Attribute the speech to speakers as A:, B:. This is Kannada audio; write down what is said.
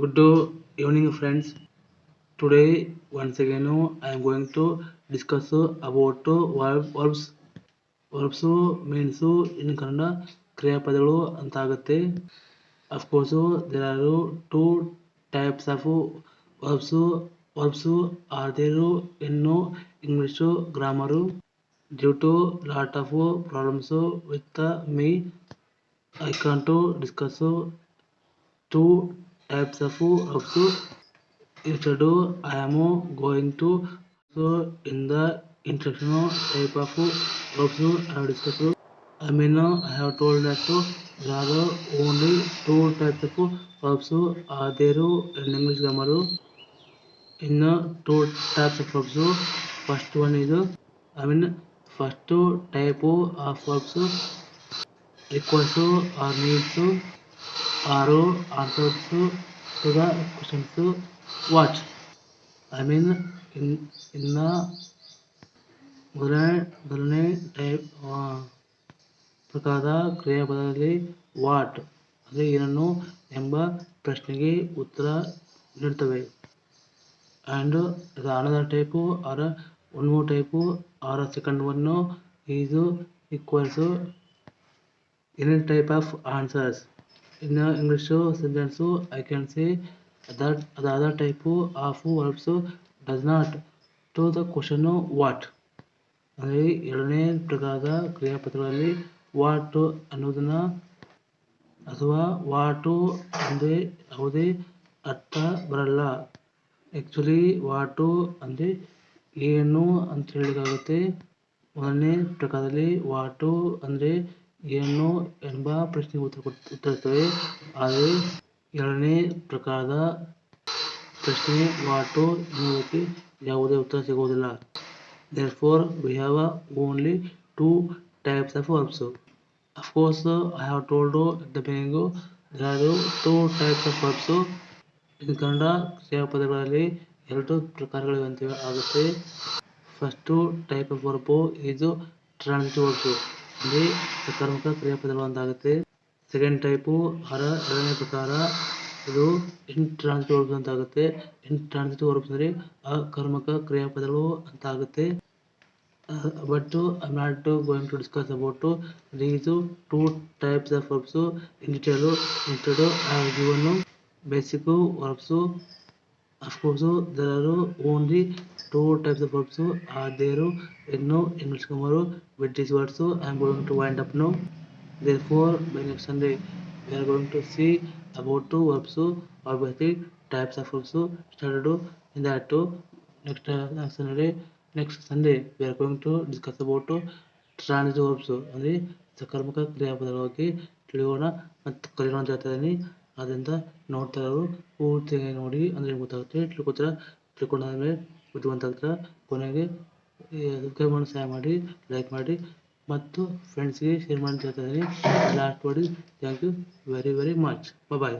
A: good evening friends today once again i am going to discuss about verb verbs verbs means in kannada kriya padagalu anta agutte of course there are two types of verbs verbs are there in english grammar due to lot of problems with me i can't discuss two యాప్ సఫు అప్సు ఇటడు I'm going to so in the instruction type of verbs discuss I mean I have told that దాద only two types of verbs ah there and English grammar in two types of verbs first one ఇది I mean first type of verbs request or needs or answers to the watch what I mean in in the ಮೊದಲನೇ ಟೈಪ್ ಪ್ರಕಾರದ ಕ್ರಿಯಾಪದದಲ್ಲಿ ವಾಟ್ ಅಂದರೆ ಏನನ್ನು ಎಂಬ ಪ್ರಶ್ನೆಗೆ ಉತ್ತರ ನೀಡುತ್ತವೆ ಆ್ಯಂಡ್ ಇದು another type or one more type or second one is equals any type of answers in the English sentence I can say that the other type of verbs does not. To the question, what? ಅಂದರೆ ಎರಡನೇ ಪ್ರಕಾರದ ಕ್ರಿಯಾಪದಗಳಲ್ಲಿ ವಾಟ್ ಅನ್ನೋದನ್ನ ಅಥವಾ ವಾಟು ಅಂದರೆ ಯಾವುದೇ ಅರ್ಥ ಬರಲ್ಲ. ಆ್ಯಕ್ಚುಲಿ ವಾಟು ಅಂದರೆ ಏನು ಅಂತ ಹೇಳಲಿಕ್ಕಾಗುತ್ತೆ. ಒಂದನೇ ಪ್ರಕಾರದಲ್ಲಿ ವಾಟು ಅಂದರೆ ಏನು ಎಂಬ ಪ್ರಶ್ನೆಗೆ ಉತ್ತರ ಉತ್ತರಿಸುತ್ತವೆ ಆದರೆ ಎರಡನೇ ಪ್ರಕಾರದ ಪ್ರಶ್ನೆ ವಾಟು ಯಾವುದೇ ಉತ್ತರ ಸಿಗುವುದಿಲ್ಲ. Therefore we have only two types of verbs of course I have told the beginning there two types of verbs Kannada Kannada ಕ್ರಿಯಾಪದಗಳಲ್ಲಿ ಎರಡು ಪ್ರಕಾರಗಳಿವೆ ಅಂತ ಆಗುತ್ತೆ. ಫಸ್ಟು ಟೈಪ್ ಆಫ್ ವರ್ಬು ಇದು ಟ್ರಾನ್ಸಿಟಿವ್ ವರ್ಬ್ಸು ಅಂದರೆ ಸಕರ್ಮಕ ಕ್ರಿಯಾಪದಗಳು ಅಂತ ಆಗುತ್ತೆ ಸೆಕೆಂಡ್ ಟೈಪು ಹರ, ಎರಡನೇ ಪ್ರಕಾರ ಇದು ಇಂಟ್ರಾನ್ಸಿಟಿವ್ ವರ್ಬ್ಸ್ ಅಂತ ಆಗುತ್ತೆ ಇಂಟ್ರಾನ್ಸಿಟಿವ್ ವರ್ಬ್ಸ್ ಅಂದರೆ ಅಕರ್ಮಕ ಕ್ರಿಯಾಪದಗಳು ಅಂತ ಆಗುತ್ತೆ but I am not going to discuss about these two types of verbs in detail instead I given basic verbs of course there are only two types of verbs are there in English come with this words I am going to wind up no therefore by next sunday we are going to see about two verbs or basic types of verbs started in that too next uh, next sunday next sunday we are going to discuss about transitive verbs ಅಂದರೆ ಸಕರ್ಮಕ ಕ್ರಿಯಾಪದಗಳ ಬಗ್ಗೆ ತಿಳಿಯೋಣ ಮತ್ತು ಕಲಿಯೋಣ ಅಂತ ಹೇಳ್ತಾ ಇದ್ದೀನಿ ಆದ್ದರಿಂದ ನೋಡ್ತಾ ಇರೋರು ಪೂರ್ತಿ ನೋಡಿ, ಅಂದರೆ ಗೊತ್ತಾಗುತ್ತೆ ತಿಳ್ಕೊತಾರೆ ತಿಳ್ಕೊಂಡಾದ್ಮೇಲೆ ಬುದ್ಧಿವಂತ ಕೊನೆಗೆ ಸಬ್ಸ್ಕ್ರೈಬ್ ಮಾಡಿ ಸಹಾಯ ಮಾಡಿ ಲೈಕ್ ಮಾಡಿ, ಮತ್ತು ಫ್ರೆಂಡ್ಸ್ಗೆ ಶೇರ್ ಮಾಡಿ ಇದ್ದೀನಿ. Last word thank you very very much bye